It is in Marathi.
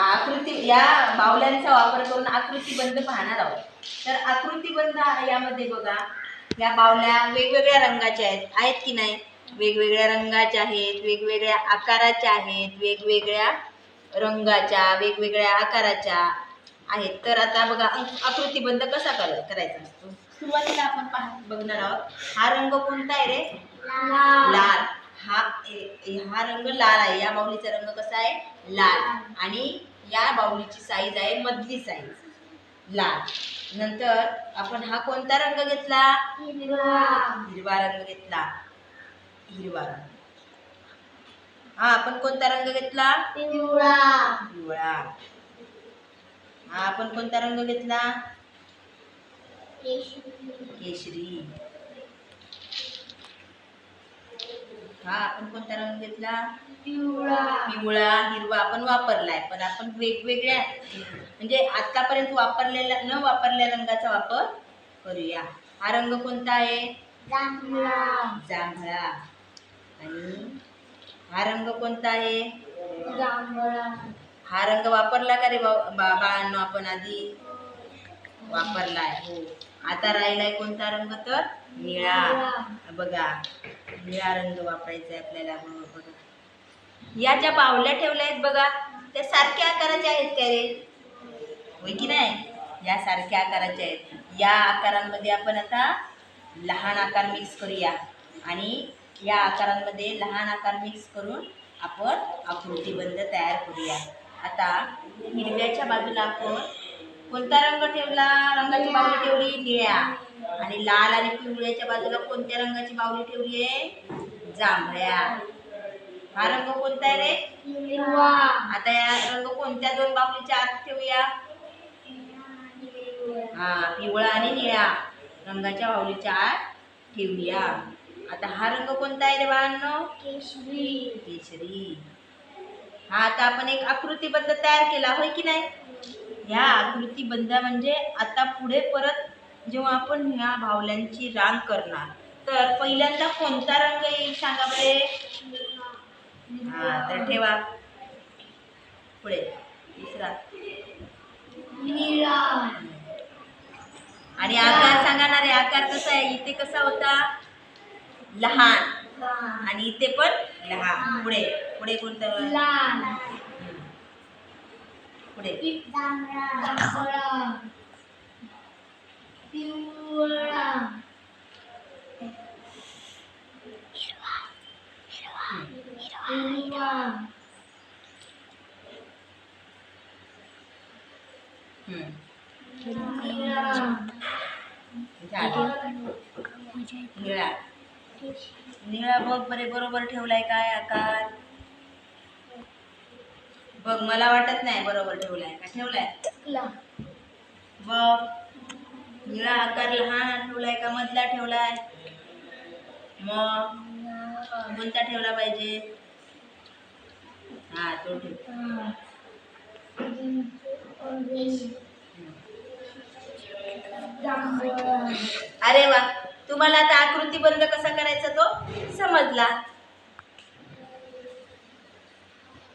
आकृती या बावल्यांचा वापर करून आकृतीबंध पाहणार आहोत. तर आकृतीबंध यामध्ये बघा या बावल्या वेगवेगळ्या रंगाच्या आहेत. आहेत की नाही? वेगवेगळ्या रंगाच्या आहेत वेगवेगळ्या आकाराच्या आहेत वेगवेगळ्या रंगाच्या वेगवेगळ्या आकाराच्या आहेत. तर आता बघा आकृतीबंध कसा कर करायचा असतो? सुरुवातीला आपण पाह बघणार आहोत. हा रंग कोणता आहे रे? लाल. हा हा रंग लाल आहे. या बाहुलीचा रंग कसा आहे? लाल. आणि या बाहुलीची साईज आहे मधली साईज लाल. नंतर आपण हा कोणता रंग घेतला? हिरवा. रंग घेतला. हिरवा रंग. हा आपण कोणता रंग घेतला? पिवळा. हा आपण कोणता रंग घेतला? केशरी. हा आपण कोणता रंग घेतला? पिवळा. हिरवा. आपण वापरलाय पण आपण वेगवेगळ्या म्हणजे आतापर्यंत वापरलेला न वापरलेल्या रंगाचा वापर करूया. हा रंग कोणता आहे? जांभळा. आणि हा रंग कोणता आहे? हा रंग वापरला का रे बाळांनो आपण आधी? वापरलाय हो. आता राहिलाय कोणता रंग तर? निळा. बघा. निळा रंग वापरायचा आहे आपल्याला बघा या ज्या बावल्या ठेवल्या आहेत बघा त्या सारख्या आकाराच्या आहेत का रे? होय की नाही? या सारख्या आकाराच्या आहेत. या आकारांमध्ये आपण आता लहान आकार मिक्स करूया. आणि या आकारांमध्ये लहान आकार मिक्स करून आपण आकृतीबंध तयार करूया. आता हिरव्याच्या बाजूला आपण कोणता रंग ठेवला? रंगाची बाजू ठेवली निळ्या. आणि लाल आणि पिवळ्याच्या बाजूला कोणत्या रंगाची बाहुली ठेवली आहे? जांभळ्या. हा रंग कोणता आहे रे? आता या रंग कोणत्या दोन बाहुलीच्या आत ठेवूया? हा पिवळा आणि निळा रंगाच्या बाहुलीच्या आत ठेवूया. आता हा रंग कोणता आहे रे बाळांनो? केशरी. हा आता आपण एक आकृतीबद्ध तयार केला होय की नाही? ह्या आकृतीबद्ध म्हणजे आता पुढे परत जेव्हा आपण ह्या बाहुल्यांची रांग करणार तर पहिल्यांदा कोणता रंग येईल सांगा बरे हा तर ठेवा. पुढे. दुसरा आणि आकार सांगा ना रे आकार कसा आहे? इथे कसा होता? लहान. आणि इथे पण लहान. पुढे. पुढे कोणतं. पुढे. निळा निळा बघ बरे बरोबर ठेवलाय काय आकार? बघ मला वाटत नाही बरोबर ठेवलाय का? ठेवलाय. बघ निळा आकार लहान ठेवलाय का मधला ठेवलाय? मग कोणता ठेवला पाहिजे? हा तो अरे वा तुम्हाला आता आकृतीबंध कसा करायचा तो? समजला.